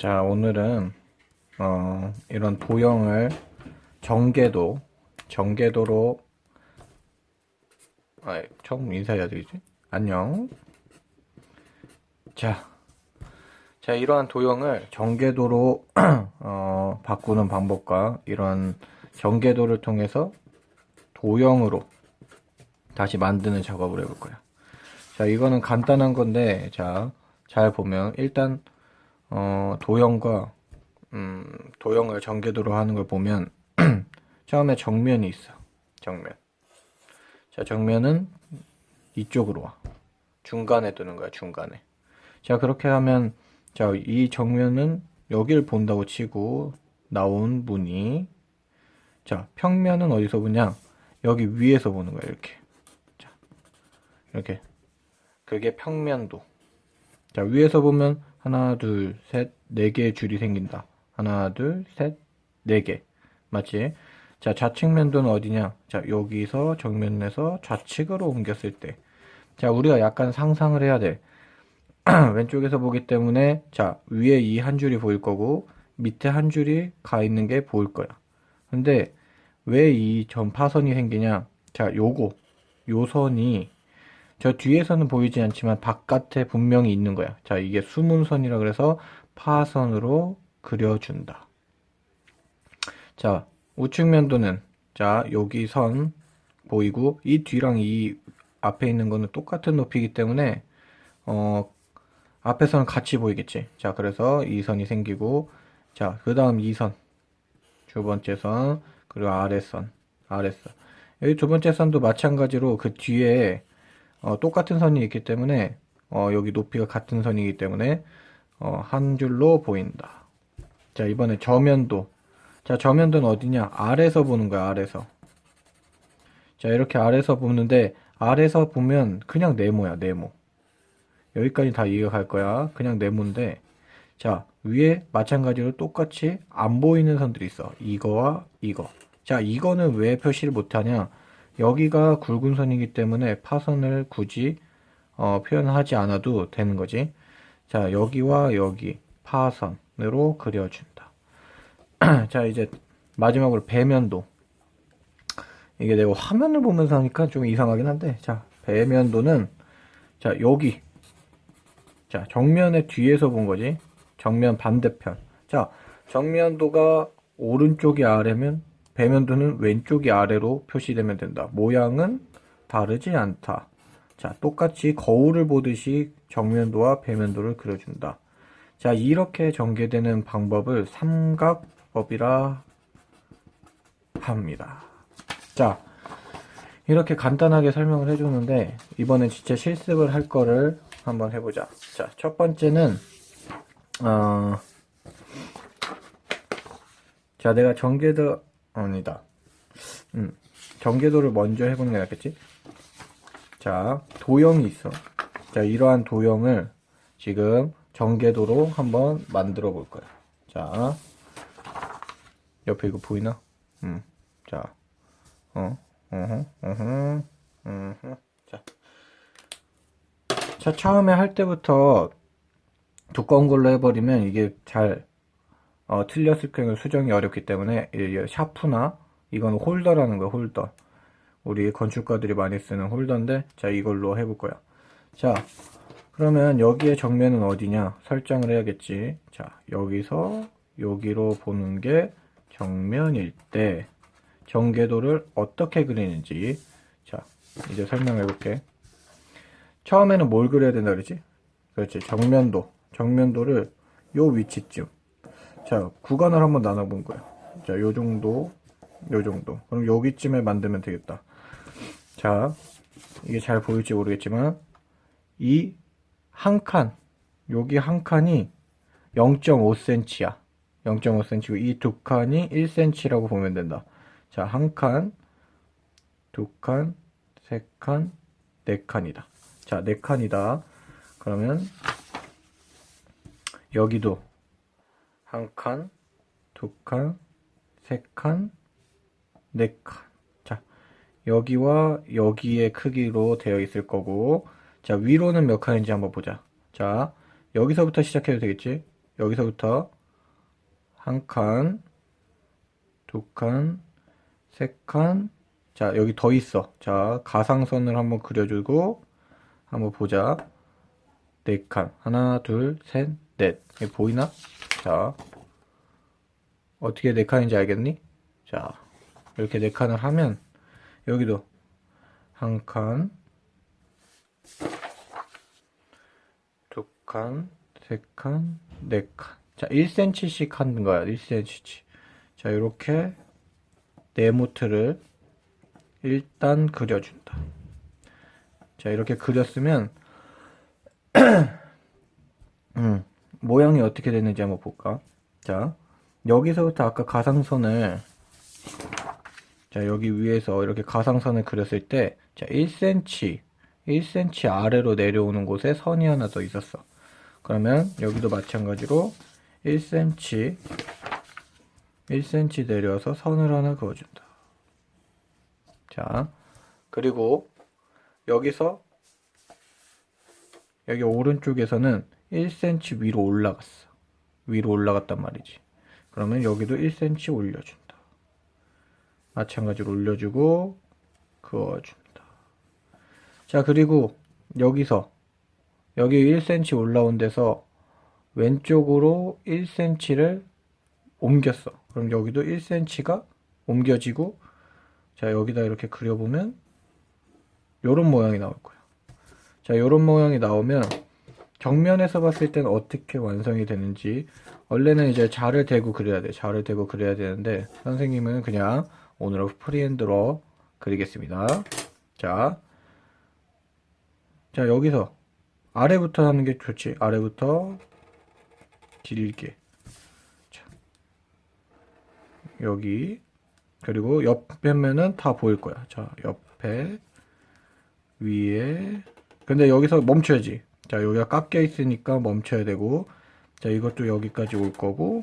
자, 오늘은 어, 이런 도형을 정계도, 정계도로 아, 처음 인사해야 되겠지? 안녕. 자, 자 이러한 도형을 정계도로 어, 바꾸는 방법과 이런 정계도를 통해서 도형으로 다시 만드는 작업을 해볼 거야. 자, 이거는 간단한 건데, 자, 잘 보면 일단 어, 도형과 음, 도형을 전개도로 하는 걸 보면 처음에 정면이 있어. 정면. 자, 정면은 이쪽으로 와. 중간에 두는 거야, 중간에. 자, 그렇게 하면 자, 이 정면은 여기를 본다고 치고 나온 문이 자, 평면은 어디서 보냐? 여기 위에서 보는 거야, 이렇게. 자, 이렇게. 그게 평면도. 자, 위에서 보면 하나, 둘, 셋, 네 개의 줄이 생긴다. 하나, 둘, 셋, 네 개. 맞지? 자, 좌측 면도는 어디냐? 자, 여기서 정면에서 좌측으로 옮겼을 때. 자, 우리가 약간 상상을 해야 돼. 왼쪽에서 보기 때문에, 자, 위에 이 한 줄이 보일 거고, 밑에 한 줄이 가 있는 게 보일 거야. 근데, 왜 이 전파선이 생기냐? 자, 요거, 요 선이 저 뒤에서는 보이지 않지만 바깥에 분명히 있는 거야. 자, 이게 수문선이라 그래서 파선으로 그려준다. 자, 우측면도는 자, 여기 선 보이고 이 뒤랑 이 앞에 있는 거는 똑같은 높이기 때문에 어, 앞에서는 같이 보이겠지. 자, 그래서 이 선이 생기고 자, 그다음 이 선. 두 번째 선, 그리고 아래 선, 아래 선. 여기 두 번째 선도 마찬가지로 그 뒤에 어, 똑같은 선이 있기 때문에 어, 여기 높이가 같은 선이기 때문에 어, 한 줄로 보인다. 자, 이번에 저면도. 자, 저면도는 어디냐? 아래서 보는 거야, 아래서. 자, 이렇게 아래서 보는데 아래서 보면 그냥 네모야, 네모. 여기까지 다 이해가 갈 거야. 그냥 네모인데 자, 위에 마찬가지로 똑같이 안 보이는 선들이 있어. 이거와 이거. 자, 이거는 왜 표시를 못 하냐? 여기가 굵은 선이기 때문에 파선을 굳이 어, 표현하지 않아도 되는 거지. 자, 여기와 여기 파선으로 그려준다. 자, 이제 마지막으로 배면도. 이게 내가 화면을 보면서 하니까 좀 이상하긴 한데, 자, 배면도는 자, 여기. 자, 정면의 뒤에서 본 거지. 정면 반대편. 자, 정면도가 오른쪽이 아래면 배면도는 왼쪽이 아래로 표시되면 된다. 모양은 다르지 않다. 자, 똑같이 거울을 보듯이 정면도와 배면도를 그려준다. 자, 이렇게 전개되는 방법을 삼각법이라 합니다. 자, 이렇게 간단하게 설명을 해줬는데, 이번엔 진짜 실습을 할 거를 한번 해보자. 자, 첫 번째는, 어, 자, 내가 전개도, 아니다. 음, 전개도를 먼저 해보는 게 낫겠지? 자, 도형이 있어. 자, 이러한 도형을 지금 전개도로 한번 만들어 볼 거야. 자, 옆에 이거 보이나? 음, 자, 어, 어허, 어허. 자, 자, 처음에 할 때부터 두꺼운 걸로 해버리면 이게 잘 어, 틀렸을 경우 수정이 어렵기 때문에 이 샤프나 이건 홀더라는 거야 홀더. 우리 건축가들이 많이 쓰는 홀더인데 자 이걸로 해볼 거야. 자 그러면 여기에 정면은 어디냐? 설정을 해야겠지. 자 여기서 여기로 보는 게 정면일 때 전개도를 어떻게 그리는지. 자 이제 설명해 볼게. 처음에는 뭘 그려야 된다 그러지? 그렇지 정면도. 정면도를 요 위치쯤 자, 구간을 한번 나눠본 거예요. 자, 요 정도, 요 정도. 그럼 여기쯤에 만들면 되겠다. 자, 이게 잘 보일지 모르겠지만, 이 한 칸, 여기 한 칸이 0.5cm야. 0.5cm고, 이 두 칸이 1cm라고 보면 된다. 자, 한 칸, 두 칸, 세 칸, 네 칸이다. 자, 네 칸이다. 그러면, 여기도 한 칸, 두 칸, 세 칸, 네 칸. 자, 여기와 여기의 크기로 되어 있을 거고, 자, 위로는 몇 칸인지 한번 보자. 자, 여기서부터 시작해도 되겠지? 여기서부터 한 칸, 두 칸, 세 칸. 자, 여기 더 있어. 자, 가상선을 한번 그려주고, 한번 보자. 네 칸. 하나, 둘, 셋, 넷. 이게 보이나? 자, 어떻게 네 칸인지 알겠니? 자, 이렇게 네 칸을 하면, 여기도 한 칸, 두 칸, 세 칸, 네 칸. 자, 1cm씩 하는 거야. 1cm씩. 자, 이렇게 네모트를 일단 그려준다. 자, 이렇게 그렸으면 음, 모양이 어떻게 됐는지 한번 볼까? 자, 여기서부터 아까 가상선을 자, 여기 위에서 이렇게 가상선을 그렸을 때 자, 1cm 1cm 아래로 내려오는 곳에 선이 하나 더 있었어. 그러면 여기도 마찬가지로 1cm 1cm 내려서 선을 하나 그어준다. 자, 그리고 여기서 여기 오른쪽에서는 1cm 위로 올라갔어. 위로 올라갔단 말이지. 그러면 여기도 1cm 올려준다. 마찬가지로 올려주고 그어준다. 자, 그리고 여기서 여기 1cm 올라온 데서 왼쪽으로 1cm를 옮겼어. 그럼 여기도 1cm가 옮겨지고 자, 여기다 이렇게 그려보면 요런 모양이 나올 거야. 자, 요런 모양이 나오면 정면에서 봤을 때는 어떻게 완성이 되는지 원래는 이제 자를 대고 그려야 돼. 자를 대고 그려야 되는데 선생님은 그냥 오늘은 프리핸드로 그리겠습니다. 자, 자 여기서 아래부터 하는 게 좋지. 아래부터 길게. 자, 여기 그리고 옆에면은 다 보일 거야. 자, 옆에 위에 근데 여기서 멈춰야지. 자, 여기가 깎여 있으니까 멈춰야 되고 자, 이것도 여기까지 올 거고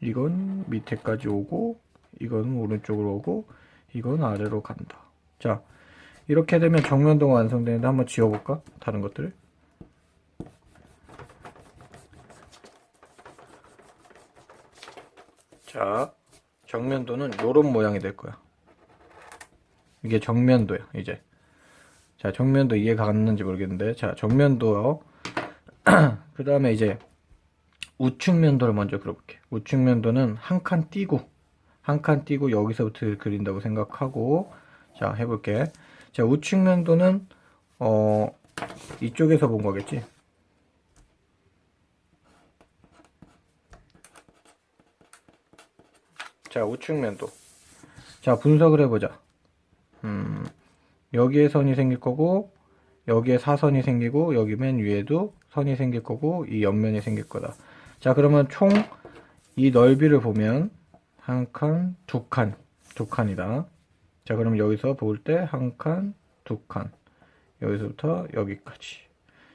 이건 밑에까지 오고 이건 오른쪽으로 오고 이건 아래로 간다. 자, 이렇게 되면 정면도가 완성되는데 한번 지워볼까? 다른 것들을. 자, 정면도는 요런 모양이 될 거야. 이게 정면도야, 이제. 자, 정면도 이해가 갔는지 모르겠는데. 자, 정면도요. 그 다음에 이제 우측면도를 먼저 그려볼게. 우측면도는 한 칸 띄고, 한 칸 띄고 여기서부터 그린다고 생각하고, 자, 해볼게. 자, 우측면도는, 어, 이쪽에서 본 거겠지? 자, 우측면도. 자, 분석을 해보자. 음, 여기에 선이 생길 거고, 여기에 사선이 생기고, 여기 맨 위에도 선이 생길 거고, 이 옆면이 생길 거다. 자, 그러면 총 이 넓이를 보면, 한 칸, 두 칸, 두 칸이다. 자, 그럼 여기서 볼 때, 한 칸, 두 칸. 여기서부터 여기까지.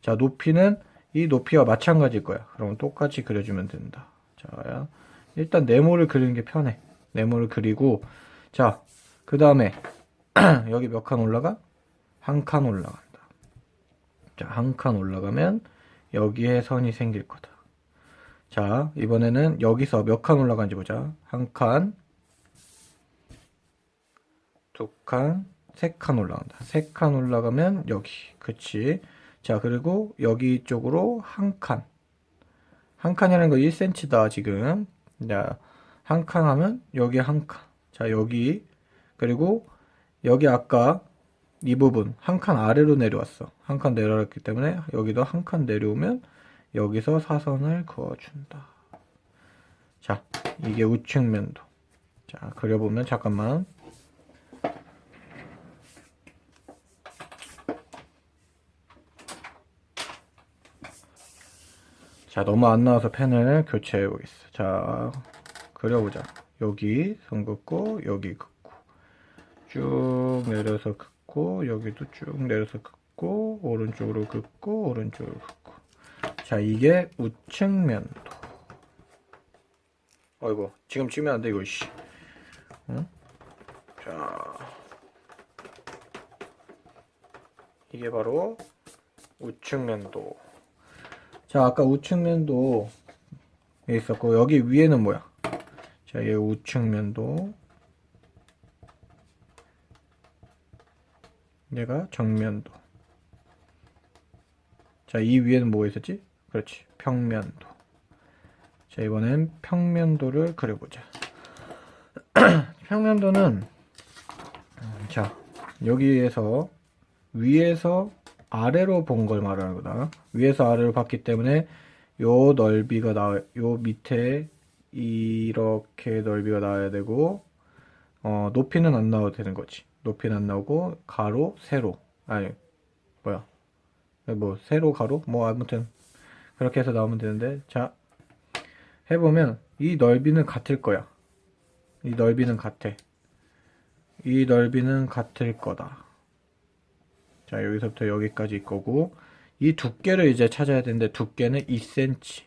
자, 높이는 이 높이와 마찬가지일 거야. 그럼 똑같이 그려주면 된다. 자, 일단 네모를 그리는 게 편해. 네모를 그리고, 자, 그 다음에, 여기 몇 칸 올라가? 한 칸 올라간다. 자, 한 칸 올라가면, 여기에 선이 생길 거다. 자, 이번에는 여기서 몇 칸 올라간지 보자. 한 칸, 두 칸, 세 칸 올라간다. 세 칸 올라가면 여기. 그치. 자, 그리고 여기 쪽으로 한 칸. 한 칸이라는 거 1cm다, 지금. 자, 한 칸 하면 여기 한 칸. 자, 여기. 그리고 여기 아까 이 부분 한 칸 아래로 내려왔어. 한 칸 내려왔기 때문에 여기도 한 칸 내려오면 여기서 사선을 그어준다. 자, 이게 우측면도. 자, 그려보면 잠깐만. 자, 너무 안 나와서 펜을 교체해 보겠어. 자, 그려보자. 여기 선 긋고, 여기 긋고. 쭉 내려서 긋고, 여기도 쭉 내려서 긋고, 오른쪽으로 긋고, 오른쪽으로 긋고. 자, 이게 우측면도. 어이구, 지금 지면 안 돼, 이거, 씨. 응? 자. 이게 바로 우측면도. 자, 아까 우측면도 있었고 여기 위에는 뭐야? 자, 얘 우측면도 얘가 정면도 자, 이 위에는 뭐가 있었지? 그렇지. 평면도. 자, 이번엔 평면도를 그려보자. 평면도는 자, 여기에서 위에서 아래로 본 걸 말하는 거다. 위에서 아래로 봤기 때문에 요 넓이가 나와, 요 밑에 이렇게 넓이가 나와야 되고, 어, 높이는 안 나와도 되는 거지. 높이는 안 나오고, 가로, 세로. 아니, 뭐야. 뭐, 세로, 가로? 뭐, 아무튼, 그렇게 해서 나오면 되는데, 자, 해보면, 이 넓이는 같을 거야. 이 넓이는 같아. 이 넓이는 같을 거다. 자, 여기서부터 여기까지 거고, 이 두께를 이제 찾아야 되는데, 두께는 2cm.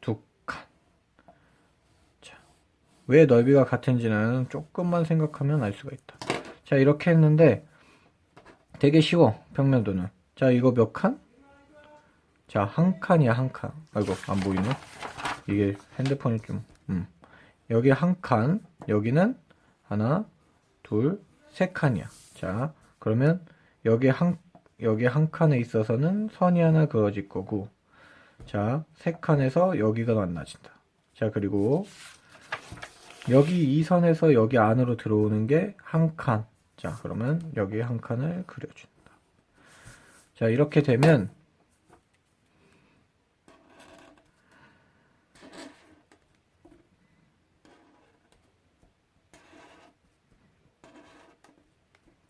두 칸. 자, 왜 넓이가 같은지는 조금만 생각하면 알 수가 있다. 자, 이렇게 했는데, 되게 쉬워, 평면도는. 자, 이거 몇 칸? 자, 한 칸이야, 한 칸. 아이고, 안 보이네. 이게 핸드폰이 좀, 음. 여기 한 칸, 여기는 하나, 둘, 세 칸이야. 자, 그러면 여기 한, 여기 한 칸에 있어서는 선이 하나 그어질 거고, 자, 세 칸에서 여기가 만나진다. 자, 그리고 여기 이 선에서 여기 안으로 들어오는 게 한 칸. 자, 그러면 여기 한 칸을 그려준다. 자, 이렇게 되면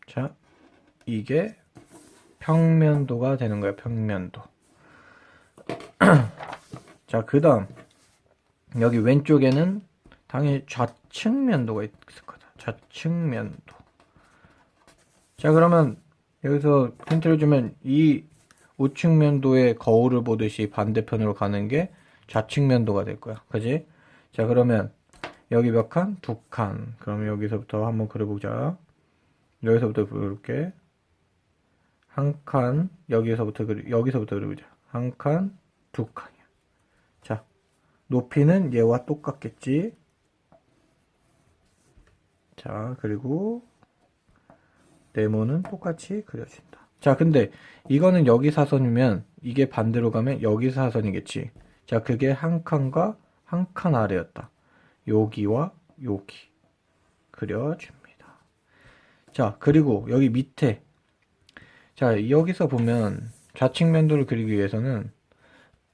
자, 이게 평면도가 되는 거예요. 평면도. 자, 그 다음 여기 왼쪽에는 당연히 좌측면도가 있을 거다. 좌측면도. 자, 그러면 여기서 힌트를 주면 이 우측면도의 거울을 보듯이 반대편으로 가는 게 좌측면도가 될 거야. 그지? 자, 그러면 여기 몇 칸? 두 칸. 그럼 여기서부터 한번 그려보자. 여기서부터 그릴게. 한 칸, 여기서부터 그리, 여기서부터 그려보자. 한 칸, 두 칸이야. 자, 높이는 얘와 똑같겠지? 자, 그리고 네모는 똑같이 그려진다. 자, 근데 이거는 여기 사선이면 이게 반대로 가면 여기 사선이겠지. 자, 그게 한 칸과 한 칸 아래였다. 여기와 여기 그려줍니다. 자, 그리고 여기 밑에 자, 여기서 보면 좌측면도를 그리기 위해서는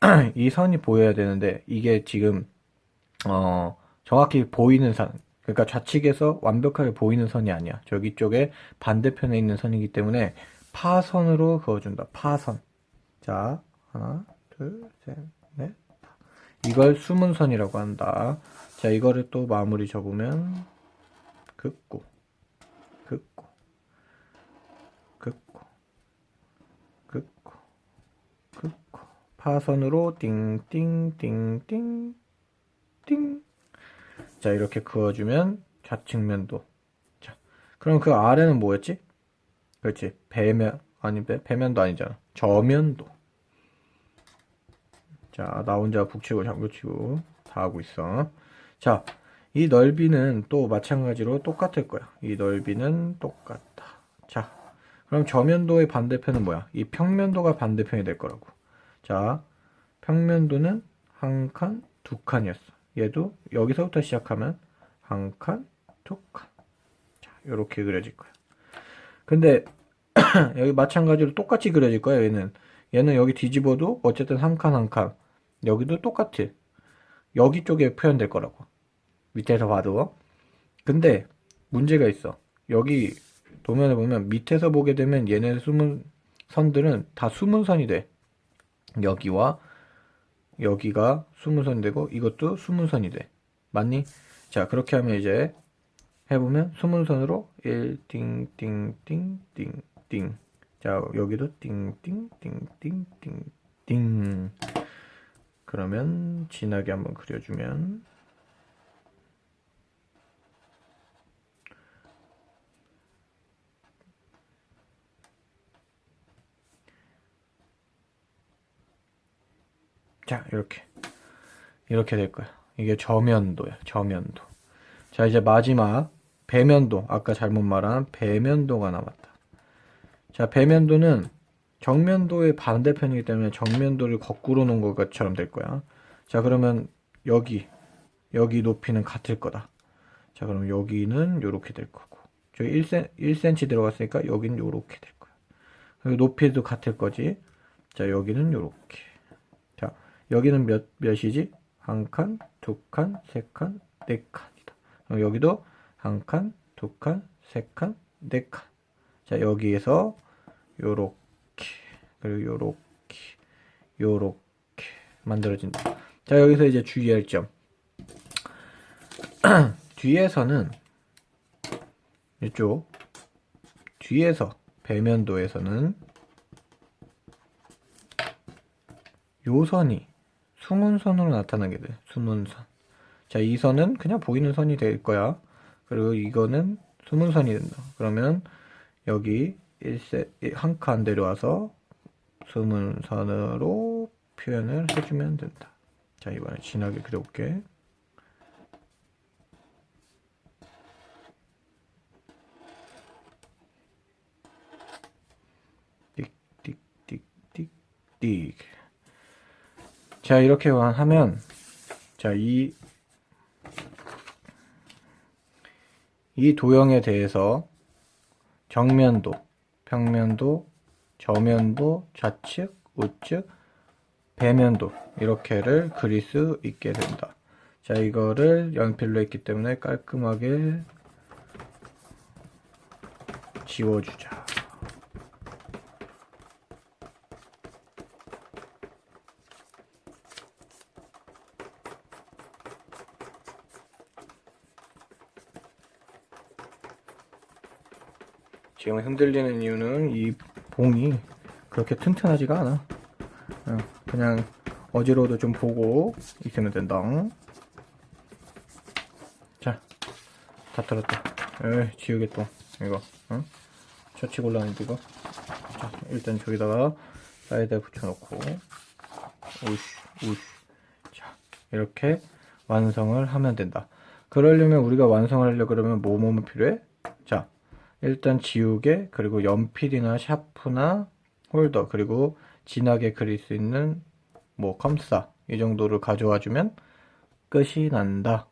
이 선이 보여야 되는데 이게 지금 어 정확히 보이는 선 그러니까 좌측에서 완벽하게 보이는 선이 아니야. 저기 쪽에 반대편에 있는 선이기 때문에 파선으로 그어준다. 파선. 자, 하나, 둘, 셋, 넷. 다. 이걸 숨은 선이라고 한다. 자, 이거를 또 마무리 접으면 긋고, 긋고, 긋고, 긋고, 긋고. 파선으로 띵 띵 띵 띵 띵. 자, 이렇게 그어주면 좌측면도. 자, 그럼 그 아래는 뭐였지? 그렇지. 배면, 아니, 배, 배면도 아니잖아. 저면도. 자, 나 혼자 북치고 장구치고 다 하고 있어. 자, 이 넓이는 또 마찬가지로 똑같을 거야. 이 넓이는 똑같다. 자, 그럼 저면도의 반대편은 뭐야? 이 평면도가 반대편이 될 거라고. 자, 평면도는 한 칸, 두 칸이었어. 얘도 여기서부터 시작하면 한 칸, 두 칸. 자, 이렇게 그려질 거야. 근데 여기 마찬가지로 똑같이 그려질 거야. 얘는 얘는 여기 뒤집어도 어쨌든 한 칸 한 칸. 여기도 똑같아. 여기 쪽에 표현될 거라고. 밑에서 봐도. 근데 문제가 있어. 여기 도면에 보면 밑에서 보게 되면 얘네 숨은 선들은 다 숨은 선이 돼. 여기와 여기가 숨은 선이 되고 이것도 숨은 선이 돼. 맞니? 자, 그렇게 하면 이제 해보면 숨은 선으로 1, 띵, 띵, 띵, 띵, 띵. 자, 여기도 띵, 띵, 띵, 띵, 띵, 띵. 그러면 진하게 한번 그려주면 자, 이렇게. 이렇게 될 거야. 이게 저면도야, 저면도. 자, 이제 마지막 배면도. 아까 잘못 말한 배면도가 남았다. 자, 배면도는 정면도의 반대편이기 때문에 정면도를 거꾸로 놓은 것처럼 될 거야. 자, 그러면 여기, 여기 높이는 같을 거다. 자, 그럼 여기는 요렇게 될 거고. 저 1cm, 1cm 들어갔으니까 여기는 요렇게 될 거야. 그리고 높이도 같을 거지. 자, 여기는 요렇게. 자, 여기는 몇, 몇이지? 한 칸, 두 칸, 세 칸, 네 칸이다. 여기도 한 칸, 두 칸, 세 칸, 네 칸. 자, 여기에서 요렇게, 그리고 요렇게, 요렇게 만들어진다. 자, 여기서 이제 주의할 점. 뒤에서는 이쪽 뒤에서 배면도에서는 요 선이 숨은 선으로 나타나게 돼. 숨은 선. 자, 이 선은 그냥 보이는 선이 될 거야. 그리고 이거는 숨은 선이 된다. 그러면 여기 1세, 한 칸 내려와서 숨은 선으로 표현을 해주면 된다. 자, 이번에 진하게 그려볼게. 띡 띡 띡 띡 띡. 자, 이렇게 하면, 자, 이, 이 도형에 대해서 정면도, 평면도, 저면도, 좌측, 우측, 배면도, 이렇게를 그릴 수 있게 된다. 자, 이거를 연필로 했기 때문에 깔끔하게 지워주자. 지금 흔들리는 이유는 이 봉이 그렇게 튼튼하지가 않아. 어, 그냥 어지러워도 좀 보고 있으면 된다. 자, 다 털었다. 에이, 지우개 또 이거. 응? 처치 곤란한데 이거. 자, 일단 저기다가 사이드에 붙여놓고 우쉬 우쉬. 자, 이렇게 완성을 하면 된다. 그러려면 우리가 완성을 하려 그러면 뭐 뭐뭐 필요해? 자, 일단 지우개 그리고 연필이나 샤프나 홀더 그리고 진하게 그릴 수 있는 뭐 컴사 이 정도를 가져와 주면 끝이 난다.